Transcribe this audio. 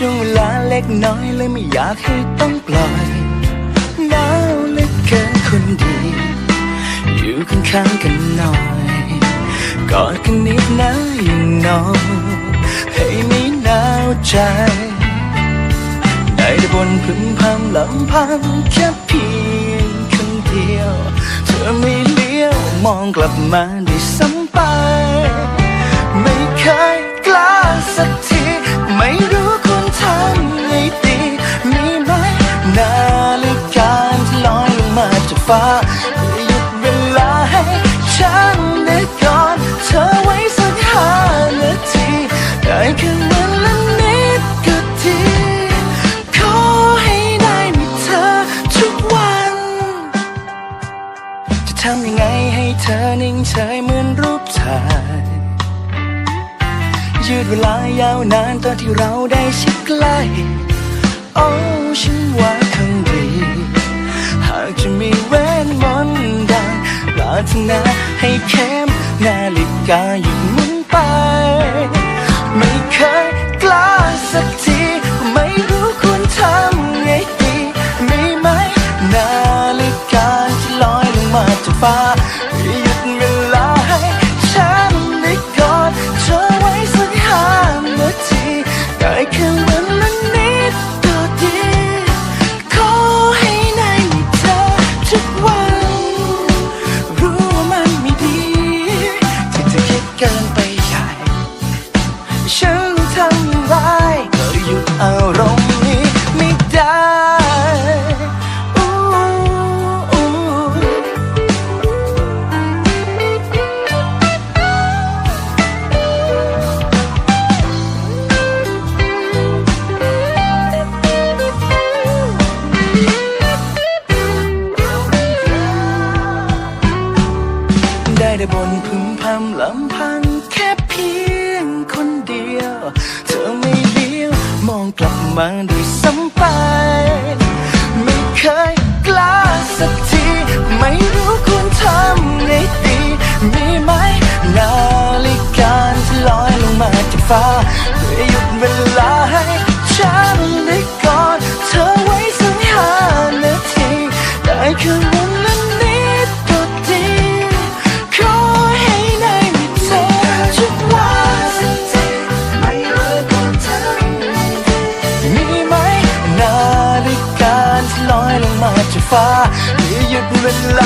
ช่วงเวลาเล็กน้อยเลยไม่อยากให้ต้องปล่อยหนาวเหลือเกินคนดี อยู่ข้างๆกันหน่อยกอดกันนิดนะอย่างน้อยให้ไม่หนาวใจ ได้แต่บนพึมพำลำพังแค่เพียงคนเดียว เธอไม่เลี้ยวมองกลับมาด้วยซ้ำำยังไงให้เธอนิ่งเฉยเหมือนรูปถ่าย ยืดเวลายาวนานตอนที่เราได้ชิดใกล้โอ้ฉันว่าคงดี หากจะมีเวทมนต์ดังปรารถนาให้เข็มนาฬิกาหยุดหมุนไป ฟ้าหยุดเวลาให้ฉันได้กอดเธอไว้สักห้านาทีได้แค่วัน ได้บนพึมพำลำพังแค่เพียงคนเดียว เธอไม่เลี้ยวมองกลับมาด้วยซ้ำไป ไม่เคยกล้าสักที ไม่รู้ควรทำไงดี มีไหมนาฬิกาที่ลอยลงมาจากฟ้า ฟ้าเพื่อหยุดเวลา